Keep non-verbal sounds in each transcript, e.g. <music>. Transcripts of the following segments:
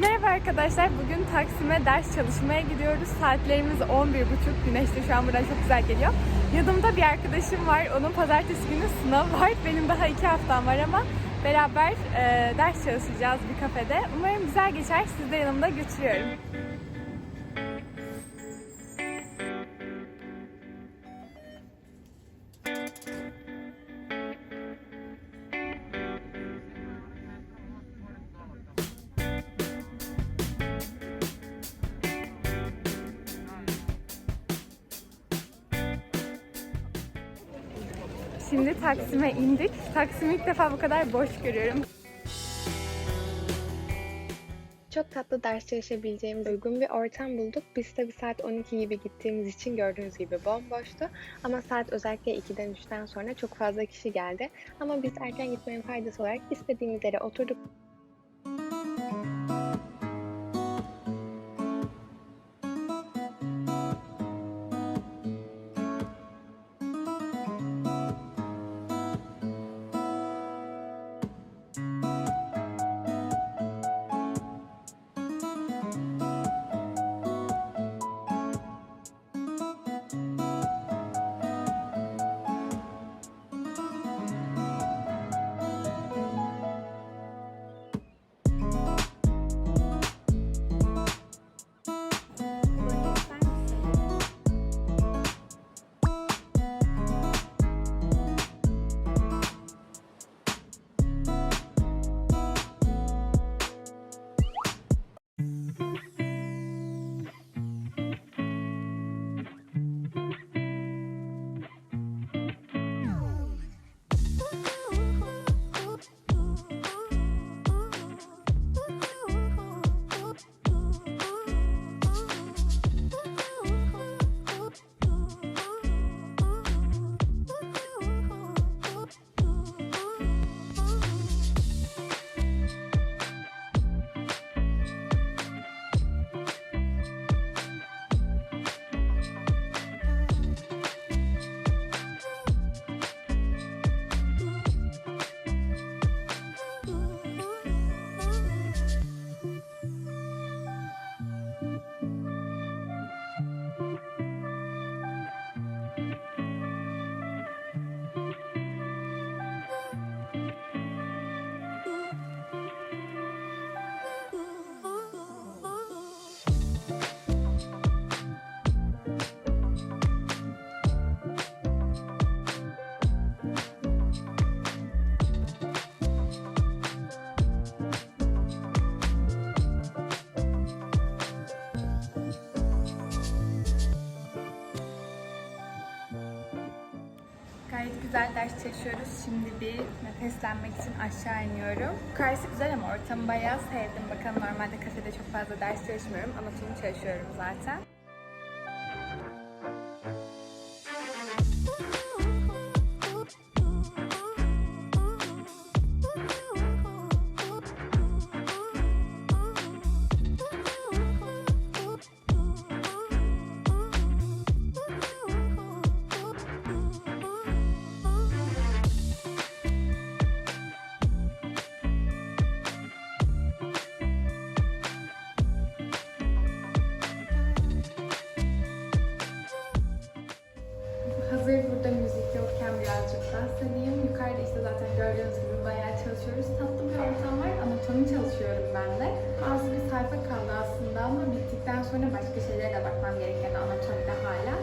Merhaba arkadaşlar. Bugün Taksim'e ders çalışmaya gidiyoruz. Saatlerimiz 11.30. Güneş de şu an buradan çok güzel geliyor. Yanımda bir arkadaşım var. Onun pazartesi günü sınavı var. Benim daha iki haftam var ama beraber e, ders çalışacağız bir kafede. Umarım güzel geçer. Sizi de yanımda götürüyorum. Şimdi Taksim'e indik. Taksim'i ilk defa bu kadar boş görüyorum. Çok tatlı ders çalışabileceğimiz uygun bir ortam bulduk. Biz tabi saat 12 gibi gittiğimiz için gördüğünüz gibi bomboştu. Ama saat özellikle 2'den 3'ten sonra çok fazla kişi geldi. Ama biz erken gitmenin faydası olarak istediğimiz yere oturduk. Güzel ders çalışıyoruz. Şimdi bir nefeslenmek için aşağı iniyorum. Yukarısı güzel ama ortamı bayağı sevdim. Bakalım normalde kafede çok fazla ders çalışmıyorum. Anatomi çalışıyorum zaten. Çalışıyorum ben de. Az bir sayfa kaldı aslında ama bittikten sonra başka şeylere de bakmam gereken anatomide hala.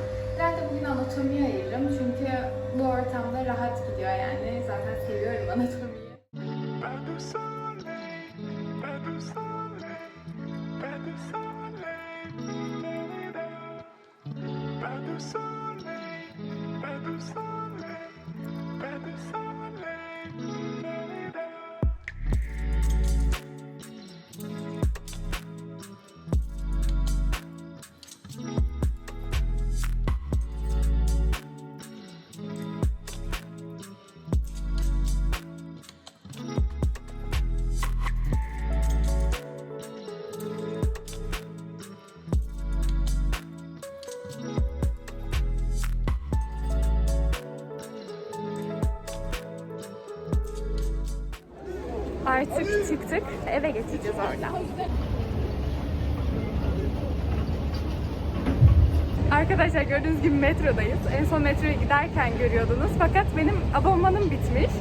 Artık çıktık. Eve geçeceğiz oradan. Arkadaşlar gördüğünüz gibi metrodayız. En son metroya giderken görüyordunuz. Fakat benim abonmanım bitmiş.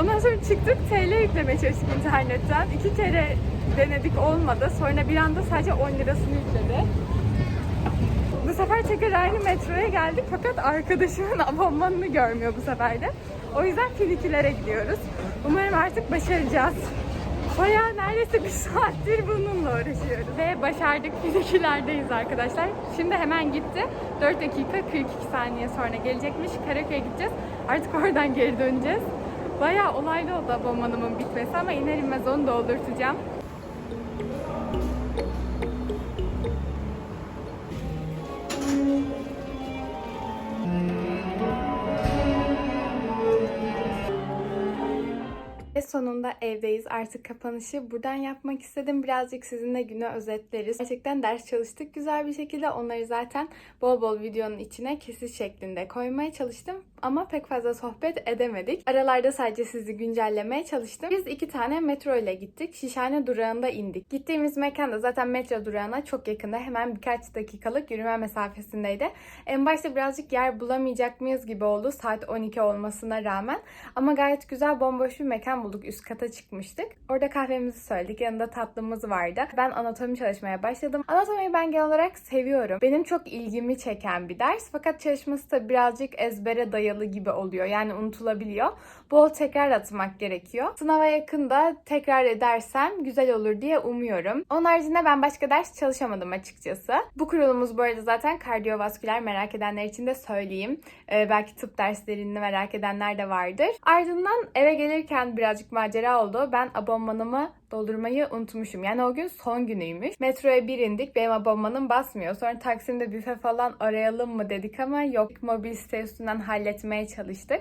Ondan sonra çıktık TL yüklemeye çalıştık internetten. İki kere denedik olmadı. Sonra bir anda sadece 10 lirasını yükledi. Bu sefer tekrar aynı metroya geldik fakat arkadaşımın <laughs> abonmanını görmüyor bu sefer de. O yüzden Filikilere gidiyoruz. Umarım artık başaracağız. Bayağı neredeyse bir <laughs> saattir bununla uğraşıyoruz. Ve başardık Filikilerdeyiz arkadaşlar. Şimdi hemen gitti. 4 dakika 42 saniye sonra gelecekmiş. Karaköy'e gideceğiz. Artık oradan geri döneceğiz. Bayağı olaylı oldu abonmanımın bitmesi ama iner inmez onu doldurtacağım. Sonunda evdeyiz. Artık kapanışı buradan yapmak istedim. Birazcık sizinle günü özetleriz. Gerçekten ders çalıştık güzel bir şekilde. Onları zaten bol bol videonun içine kesit şeklinde koymaya çalıştım. Ama pek fazla sohbet edemedik. Aralarda sadece sizi güncellemeye çalıştım. Biz iki tane metro ile gittik. Şişhane durağında indik. Gittiğimiz mekan da zaten metro durağına çok yakında. Hemen birkaç dakikalık yürüme mesafesindeydi. En başta birazcık yer bulamayacak mıyız gibi oldu saat 12 olmasına rağmen. Ama gayet güzel bomboş bir mekan bulduk. Üst kata çıkmıştık. Orada kahvemizi söyledik. Yanında tatlımız vardı. Ben anatomi çalışmaya başladım. Anatomiyi ben genel olarak seviyorum. Benim çok ilgimi çeken bir ders. Fakat çalışması da birazcık ezbere dayalı gibi oluyor. Yani unutulabiliyor. Bol tekrar atmak gerekiyor. Sınava yakında tekrar edersem güzel olur diye umuyorum. Onun haricinde ben başka ders çalışamadım açıkçası. Bu kurulumuz bu arada zaten kardiyovasküler merak edenler için de söyleyeyim. Ee, belki tıp derslerini merak edenler de vardır. Ardından eve gelirken birazcık macera oldu. Ben abonmanımı doldurmayı unutmuşum. Yani o gün son günüymüş. Metroya bir indik. Benim abonmanım basmıyor. Sonra Taksim'de büfe falan arayalım mı dedik ama yok. Mobil site üstünden halletmeye çalıştık.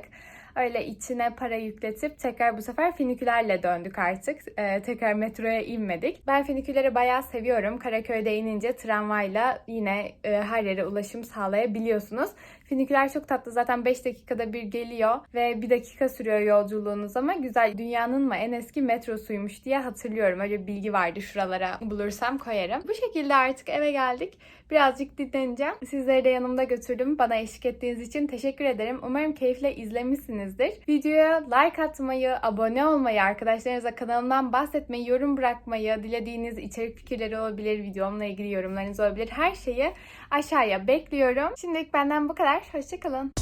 Öyle içine para yükletip tekrar bu sefer finikülerle döndük artık. Ee, tekrar metroya inmedik. Ben finiküleri bayağı seviyorum. Karaköy'de inince tramvayla yine e, her yere ulaşım sağlayabiliyorsunuz. Finiküler çok tatlı. Zaten 5 dakikada bir geliyor ve 1 dakika sürüyor yolculuğunuz ama güzel. Dünyanın mı en eski metrosuymuş diye hatırlıyorum. Öyle bir bilgi vardı şuralara bulursam koyarım. Bu şekilde artık eve geldik. Birazcık dinleneceğim. Sizleri de yanımda götürdüm. Bana eşlik ettiğiniz için teşekkür ederim. Umarım keyifle izlemişsinizdir. Videoya like atmayı, abone olmayı, arkadaşlarınıza kanalımdan bahsetmeyi, yorum bırakmayı, dilediğiniz içerik fikirleri olabilir, videomla ilgili yorumlarınız olabilir. Her şeyi aşağıya bekliyorum. Şimdilik benden bu kadar. Hoşçakalın.